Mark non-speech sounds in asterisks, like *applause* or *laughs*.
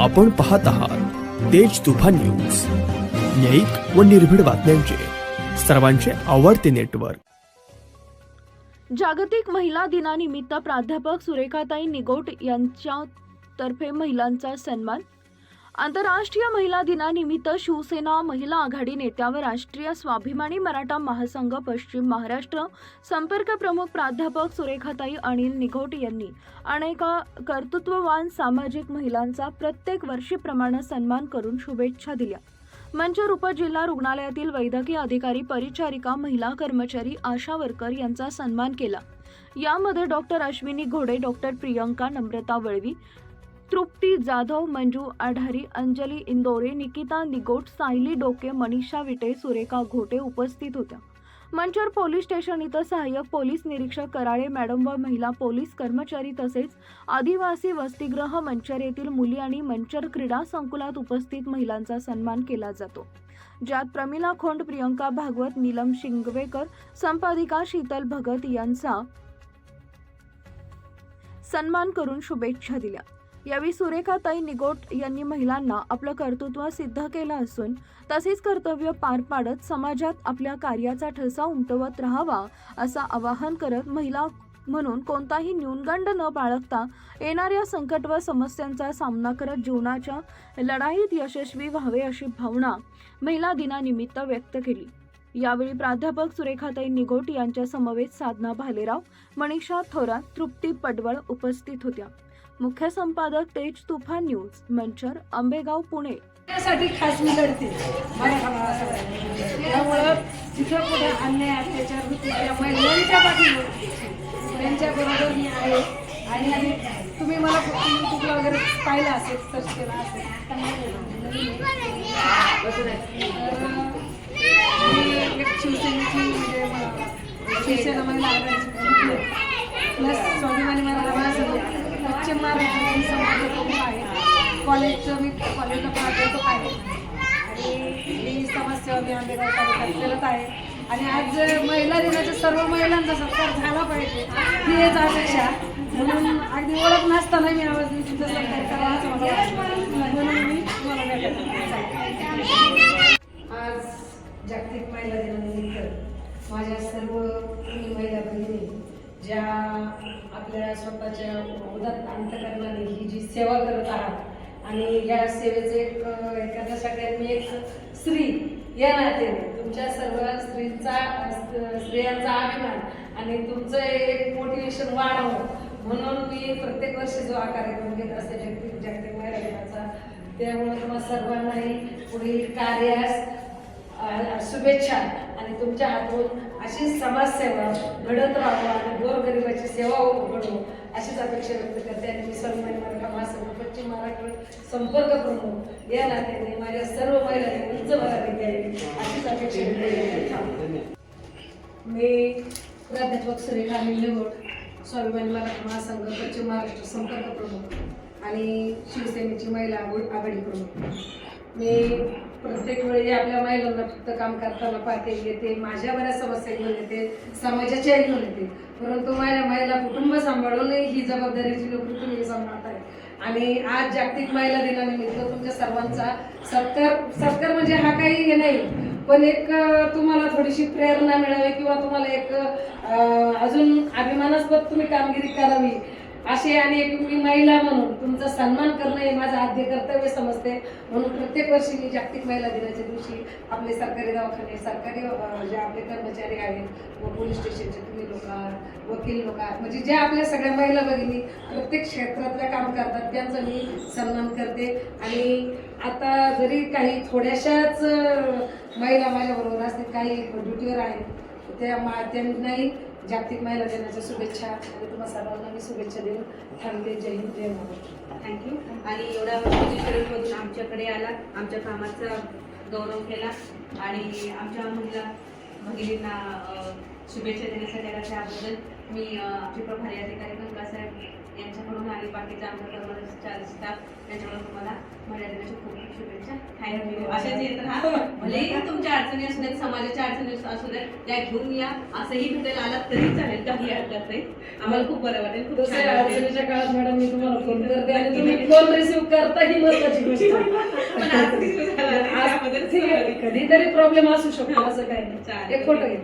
आपण पाहत आहात तेज तुफान न्यूज. न्यायिक व निर्भीड बातम्यांचे. सर्वांचे आवडते नेटवर्क. जागतिक महिला दिनानिमित्त प्राध्यापक सुरेखाताई निगोट यांच्यातर्फे महिलांचा सन्मान आंतरराष्ट्रीय महिला दिनानिमित्त शिवसेना महिला आघाडी नेत्या व राष्ट्रीय स्वाभिमानी मराठा महासंघ पश्चिम महाराष्ट्र संपर्क प्रमुख प्राध्यापक सुरेखाताई अनिल निघोट यांनी अनेक कर्तृत्ववान सामाजिक महिलांचा प्रत्येक वर्षीप्रमाणे सन्मान करून शुभेच्छा दिल्या. मंचर उपजिल्हा रुग्णालयातील वैद्यकीय अधिकारी परिचारिका महिला कर्मचारी आशा वर्कर यांचा सन्मान केला. यामध्ये डॉक्टर अश्विनी घोडे डॉक्टर प्रियंका नम्रता वळवी तृप्ती जाधव मंजू आढारी अंजली इंदोरे निकिता निगोट सायली डोके मनीषा विटे सुरेखा घोटे उपस्थित होत्या. मंचर पोलीस स्टेशन इथं सहाय्यक पोलीस निरीक्षक कराळे मॅडम व महिला पोलीस कर्मचारी तसेच आदिवासी वसतिगृह मंचर येथील मुली आणि मंचर क्रीडा संकुलात उपस्थित महिलांचा सन्मान केला जातो. ज्यात प्रमिला खोंड प्रियंका भागवत नीलम शिंगवेकर संपादिका शीतल भगत यांचा सन्मान करून शुभेच्छा दिल्या. यावेळी सुरेखाताई निगोट यांनी महिलांना आपलं कर्तृत्व सिद्ध केलं असून तसेच कर्तव्य पार पाडत समाजात आपल्या कार्याचा ठसा उमटवत राहावा असं आवाहन करत महिला म्हणून कोणताही न्यूनगंड न बाळगता येणाऱ्या संकट व समस्यांचा सामना करत जीवनाच्या लढाईत यशस्वी व्हावे अशी भावना महिला दिनानिमित्त व्यक्त केली. यावेळी प्राध्यापक सुरेखाताई निगोट यांच्या समवेत साधना भालेराव मनीषा थोरात तृप्ती पडवळ उपस्थित होत्या. मुख्य संपादक तेज तुफान न्यूज मंचर आंबेगाव पुणे. त्यासाठी खास मी लढते. त्यामुळं तिथं कुठे अन्याय अत्याचार होते त्या महिलांच्या पाठीवर त्यांच्या बरोबर मी आहे. आणि आणि तुम्ही मला फक्त युट्यूबला वगैरे पाहिलं असेल सर्च केलं असेल तर, एक शिवसेनेची म्हणजे म- शिवसेना महिला प्लस स्वाभिमानी मला महासंघ पश्चिम महाराष्ट्रातील समाज प्रमुख आहे कॉलेजचं मी कॉलेजला प्राध्यापक आहे. आणि ही समाजसेवा मी आंबेगाव तालुक्यात करत आहे. आणि आज महिला दिनाच्या सर्व महिलांचा सत्कार झाला पाहिजे ही हेच अपेक्षा. म्हणून अगदी ओळख नसताना मी आवाज मी तुमचा सत्कार करावा म्हणून मी तुम्हाला आज जागतिक महिला दिनानिमित्त माझ्या सर्व महिला बहिणी ज्या आपल्या स्वतःच्या उदात अंतकरणाने ही जी सेवा करत आहात आणि या सेवेचे एक एखाद्या सगळ्यात मी एक स्त्री या नात्याने तुमच्या सर्व स्त्रीचा स्त्रियांचा अभिमान आणि तुमचं एक मोटिवेशन वाढवं. म्हणून मी प्रत्येक वर्षी जो हा कार्यक्रम घेत असते जागतिक जागतिक महिला दिनाचा त्यामुळे तुम्हाला सर्वांनाही पुढील कार्यास शुभेच्छा. आणि तुमच्या हातून अशी समाजसेवा घडत राहावं आणि गोरगरिबाची सेवा घडवू अशीच अपेक्षा व्यक्त करते. आणि मी सर्वमान्य मराठा महासंघ पश्चिम महाराष्ट्र संपर्क प्रमुख या नात्याने माझ्या सर्व महिलांनी उंच मला द्यावी अशीच अपेक्षा व्यक्त मी प्राध्यापक सुरेखा निलेगोट स्वाभिमानी मराठा महासंघ पश्चिम महाराष्ट्र संपर्क प्रमुख आणि शिवसेनेची महिला आघाडी प्रमुख. मी प्रत्येक वेळी आपल्या महिलांना फक्त काम करताना पाहते येते माझ्या बऱ्याच समस्या घेऊन येते समाजाच्या घेऊन येते. परंतु माझ्या महिला कुटुंब सांभाळून ही जबाबदारीची नोकरी तुम्ही सांभाळताय. आणि आज जागतिक महिला दिनानिमित्त तुमच्या सर्वांचा सत्कार सत्कार म्हणजे हा काही हे नाही पण एक तुम्हाला थोडीशी प्रेरणा मिळावी किंवा तुम्हाला एक अजून अभिमानास्पद तुम्ही कामगिरी करावी. असे आणि एक मी महिला म्हणून तुमचा सन्मान करणं हे माझं आद्य कर्तव्य समजते. म्हणून प्रत्येक वर्षी मी जागतिक महिला दिनाच्या दिवशी आपले सरकारी दवाखाने सरकारी जे आपले कर्मचारी आहेत व पोलीस स्टेशनचे तुम्ही लोक वकील लोक म्हणजे ज्या आपल्या सगळ्या महिला भगिनी प्रत्येक क्षेत्रातलं काम करतात त्यांचा मी सन्मान करते. आणि आता जरी काही थोड्याशाच महिला माझ्याबरोबर असतील काही ड्युटीवर आहेत त्या मा त्यांनाही जागतिक महिला दिनाच्या शुभेच्छा आणि तुम्हा सर्वांना मी शुभेच्छा देऊन थांबते. जय हिंद जय महाराष्ट्र. थँक्यू आणि एवढ्या मधून आमच्याकडे आला. आमच्या कामाचा गौरव केला. आणि आमच्या महिला भगिनींना शुभेच्छा देण्यासाठी आला त्याबद्दल मी आमचे प्रभारी अधिकारी गंगासाहेब यांच्याकडून आणि बाकीच्या आमच्या कर्मचारी स्टाफ यांच्याकडून तुम्हाला महिला दिनाच्या खूप खूप शुभेच्छा. थँक्यू अशाच येत राहा भलेही तुमच्या अडचणी असू देत समाजाच्या अडचणी असू देत त्या घेऊन या. असंही भेटायला आलात तरी चालेल काही हरकत नाही. आम्हाला खूप बरं वाटेल खूप छान. अडचणीच्या काळात मॅडम मी तुम्हाला फोन *laughs* करते आणि तुम्ही *laughs* फोन रिसिव्ह करता ही महत्वाची *laughs* गोष्ट. पण आज कधीतरी प्रॉब्लेम असू शकतो असं काही. नाही. एक फोटो घे